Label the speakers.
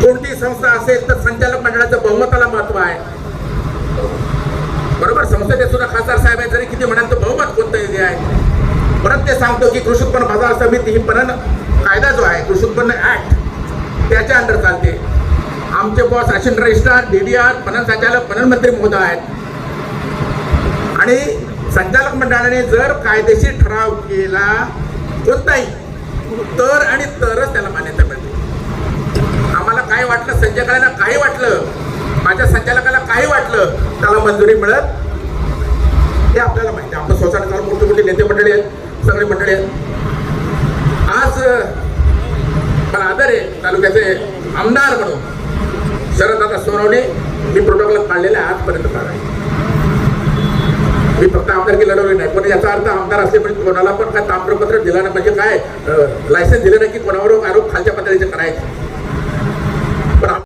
Speaker 1: कोणती संस्था असेल तर संचालक मंडळाचं बहुमताला महत्त्व आहे. बरोबर? संसदेत सुद्धा खासदार साहेब आहेत जरी किती म्हणाल तर बहुमत कोणतं आहे. परत ते सांगतो की कृषी उत्पन्न बाजार समिती ही पणन कायदा जो आहे कृषी उत्पन्न ऍक्ट त्याच्या अंडर चालते. आमचे बॉस अशिन रजिस्ट्रार डी डी आर पणन संचालक पणन मंत्री महोदय आहेत. आणि संचालक मंडळाने जर कायदेशीर ठराव केला कोणताही तर आणि तरच त्याला वाटलं काही वाटलं माझ्या संचालकाला काही वाटलं त्याला मंजुरी मिळत हे आपल्याला माहिती आपण आपलं सोसायटी मोठे मोठे नेते मंडळी आहेत सगळे मंडळी आहेत. आज मला आदर आहे तालुक्याचे आमदार म्हणून शरददादा सोनवणे मी प्रोटोकॉल काढलेला आजपर्यंत काढाय मी फक्त आमदारकी लढवली नाही पण याचा अर्थ आमदार असले म्हणजे कोणाला पण काय ताम्रपत्र दिलं नाही म्हणजे काय लायसन्स दिलं नाही की कोणावर आरोप खालच्या पातळीचे करायचे.